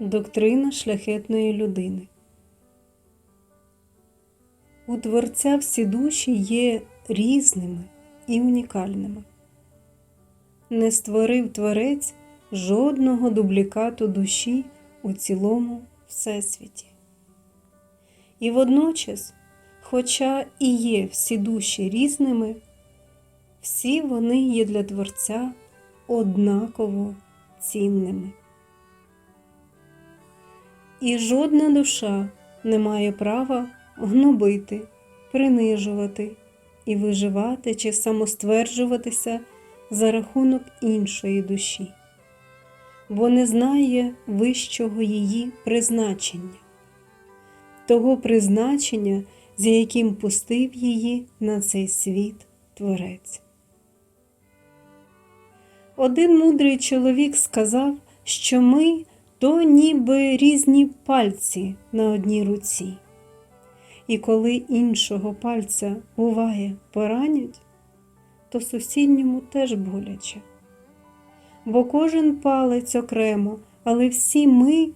Доктрина шляхетної людини. У Творця всі душі є різними і унікальними. Не створив Творець жодного дублікату душі у цілому Всесвіті. І водночас, хоча і є всі душі різними, всі вони є для Творця однаково цінними. І жодна душа не має права гнобити, принижувати і виживати чи самостверджуватися за рахунок іншої душі, бо не знає вищого її призначення, того призначення, з яким пустив її на цей світ Творець. Один мудрий чоловік сказав, що ми то ніби різні пальці на одній руці. І коли іншого пальця буває поранять, то сусідньому теж боляче. Бо кожен палець окремо, але всі ми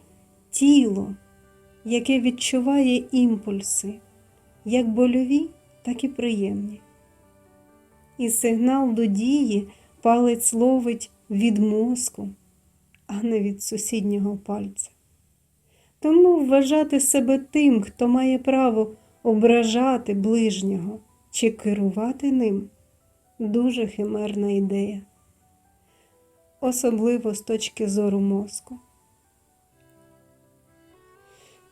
тіло, яке відчуває імпульси, як больові, так і приємні. І сигнал до дії палець ловить від мозку, а не від сусіднього пальця. Тому вважати себе тим, хто має право ображати ближнього чи керувати ним дуже химерна ідея, особливо з точки зору мозку.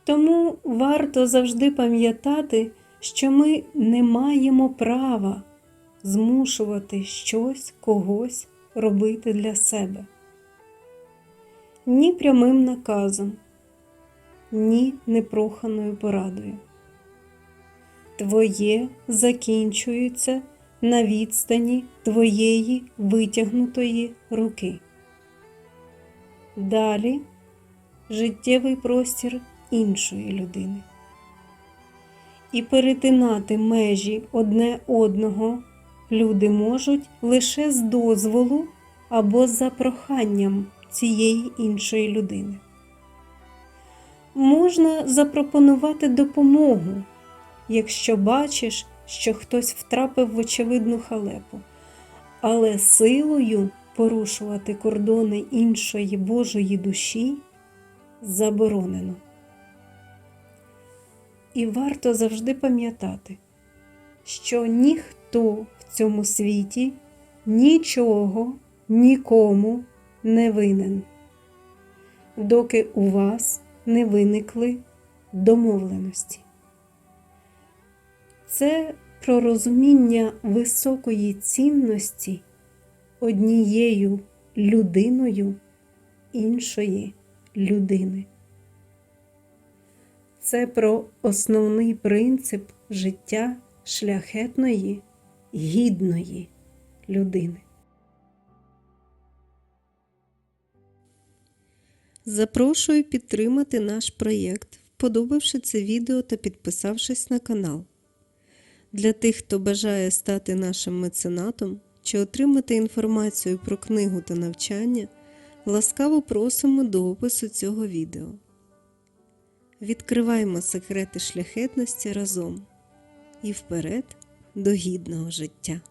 Тому варто завжди пам'ятати, що ми не маємо права змушувати щось когось робити для себе. Ні прямим наказом, ні непроханою порадою. Твоє закінчується на відстані твоєї витягнутої руки. Далі життєвий простір іншої людини. І перетинати межі одне одного люди можуть лише з дозволу або за проханням цієї іншої людини. Можна запропонувати допомогу, якщо бачиш, що хтось втрапив в очевидну халепу, але силою порушувати кордони іншої Божої душі заборонено. І варто завжди пам'ятати, що ніхто в цьому світі нічого нікому не винен, доки у вас не виникли домовленості. Це про розуміння високої цінності однією людиною іншої людини. Це про основний принцип життя шляхетної, гідної людини. Запрошую підтримати наш проєкт, вподобавши це відео та підписавшись на канал. Для тих, хто бажає стати нашим меценатом чи отримати інформацію про книгу та навчання, ласкаво просимо до опису цього відео. Відкриваємо секрети шляхетності разом і вперед до гідного життя.